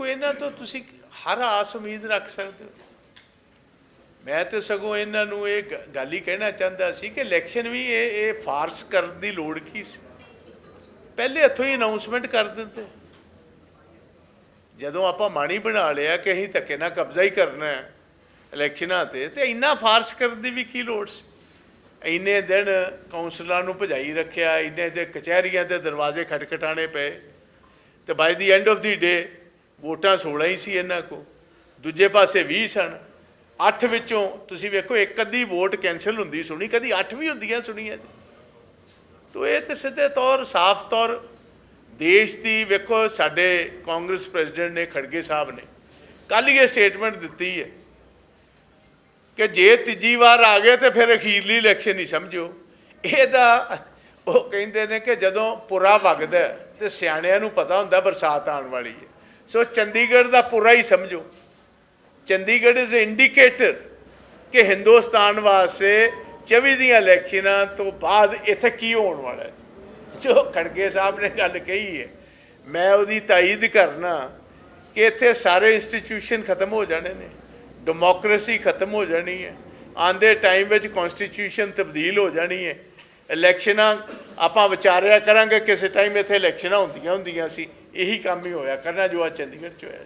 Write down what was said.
ਵੇਖੋ ਇਹਨਾਂ ਤੋਂ ਤੁਸੀਂ ਹਰ ਆਸ ਉਮੀਦ ਰੱਖ ਸਕਦੇ ਹੋ। ਮੈਂ ਤੇ ਸਗੋਂ ਇਹਨਾਂ ਨੂੰ ਇਹ ਗੱਲ ਹੀ ਕਹਿਣਾ ਚਾਹੁੰਦਾ ਸੀ ਕਿ ਇਲੈਕਸ਼ਨ ਵੀ ਇਹ ਇਹ ਫਾਰਸ ਕਰਨ ਦੀ ਲੋੜ ਕੀ ਸੀ? ਪਹਿਲੇ ਇੱਥੋਂ ਹੀ ਅਨਾਉਂਸਮੈਂਟ ਕਰ ਦਿੰਦੇ। ਜਦੋਂ ਆਪਾਂ ਮਾਣੀ ਬਣਾ ਲਿਆ ਕਿ ਅਸੀਂ ਧੱਕੇ ਨਾਲ ਕਬਜ਼ਾ ਹੀ ਕਰਨਾ ਹੈ ਇਲੈਕਸ਼ਨਾਂ ਤੇ ਤੇ ਇੰਨਾ ਫਾਰਸ ਕਰਨ ਦੀ ਵੀ ਕੀ ਲੋੜ ਸੀ? ਇੰਨੇ ਦਿਨ ਕੌਂਸਲਰਾਂ ਨੂੰ ਭਜਾਈ ਰੱਖਿਆ, ਇੰਨੇ ਦੇ ਕਚਹਿਰੀਆਂ ਦੇ ਦਰਵਾਜ਼ੇ ਖਟਖਟਾਣੇ ਪਏ, ਤੇ ਬਾਈ ਦੀ ਐਂਡ ਆਫ ਦੀ ਡੇ ਵੋਟਾਂ 16 ਹੀ ਸੀ ਇਹਨਾਂ ਕੋ ਦੂਜੇ ਪਾਸੇ 20 ਸਨ। 8 ਵਿੱਚੋਂ ਤੁਸੀਂ ਵੇਖੋ, ਇੱਕ ਅੱਧੀ ਵੋਟ ਕੈਨਸਲ ਹੁੰਦੀ ਸੁਣੀ, ਕਦੀ 8 ਵੀ ਹੁੰਦੀਆਂ ਸੁਣੀਆਂ ਜੀ। ਤੋ ਇਹ ਤੇ ਸਿੱਧੇ ਤੌਰ, ਸਾਫ਼ ਤੌਰ ਦੇਸ਼ ਦੀ ਵੇਖੋ, ਸਾਡੇ ਕਾਂਗਰਸ ਪ੍ਰੈਜ਼ੀਡੈਂਟ ਨੇ, ਖੜਗੇ ਸਾਹਿਬ ਨੇ, ਕੱਲ੍ਹ ਹੀ ਇਹ ਸਟੇਟਮੈਂਟ ਦਿੱਤੀ ਹੈ ਕਿ ਜੇ ਤੀਜੀ ਵਾਰ ਆ ਗਏ ਤੇ ਫਿਰ ਅਖੀਰਲੀ ਇਲੈਕਸ਼ਨ ਹੀ ਸਮਝੋ। ਇਹਦਾ ਉਹ ਕਹਿੰਦੇ ਨੇ ਕਿ ਜਦੋਂ ਪੁਰਾ ਵਗਦਾ ਹੈ ਤੇ ਸਿਆਣਿਆਂ ਨੂੰ ਪਤਾ ਹੁੰਦਾ ਬਰਸਾਤ ਆਉਣ ਵਾਲੀ ਹੈ। ਸੋ ਚੰਡੀਗੜ੍ਹ ਦਾ ਪੂਰਾ ਹੀ ਸਮਝੋ। ਚੰਡੀਗੜ੍ਹ ਇਜ਼ ਇੰਡੀਕੇਟਰ ਕਿ ਹਿੰਦੁਸਤਾਨ ਵਾਸਤੇ 24 ਦੀਆਂ ਇਲੈਕਸ਼ਨਾਂ ਤੋਂ ਬਾਅਦ ਇੱਥੇ ਕੀ ਹੋਣ ਵਾਲਾ ਹੈ। ਜੋ ਖੜਗੇ ਸਾਹਿਬ ਨੇ ਗੱਲ ਕਹੀ ਹੈ, ਮੈਂ ਉਹਦੀ ਤਾਇਦ ਕਰਨਾ ਕਿ ਇੱਥੇ ਸਾਰੇ ਇੰਸਟੀਟਿਊਸ਼ਨ ਖਤਮ ਹੋ ਜਾਣੇ ਨੇ ਡੈਮੋਕ੍ਰੇਸੀ ਖਤਮ ਹੋ ਜਾਣੀ ਹੈ, ਆਂਦੇ ਟਾਈਮ ਵਿੱਚ ਕਨਸਟੀਟਿਊਸ਼ਨ ਤਬਦੀਲ ਹੋ ਜਾਣੀ ਹੈ, ਇਲੈਕਸ਼ਨਾਂ ਆਪਾਂ ਵਿਚਾਰਿਆ ਕਰਾਂਗੇ, ਕਿਸੇ ਟਾਈਮ ਇੱਥੇ ਇਲੈਕਸ਼ਨਾਂ ਹੁੰਦੀਆਂ ਹੁੰਦੀਆਂ ਸੀ, ਇਹੀ ਕੰਮ ਹੀ ਹੋਇਆ ਕਰਨਾ ਜੋ ਆ ਚੰਡੀਗੜ੍ਹ ਚ ਹੋਇਆ।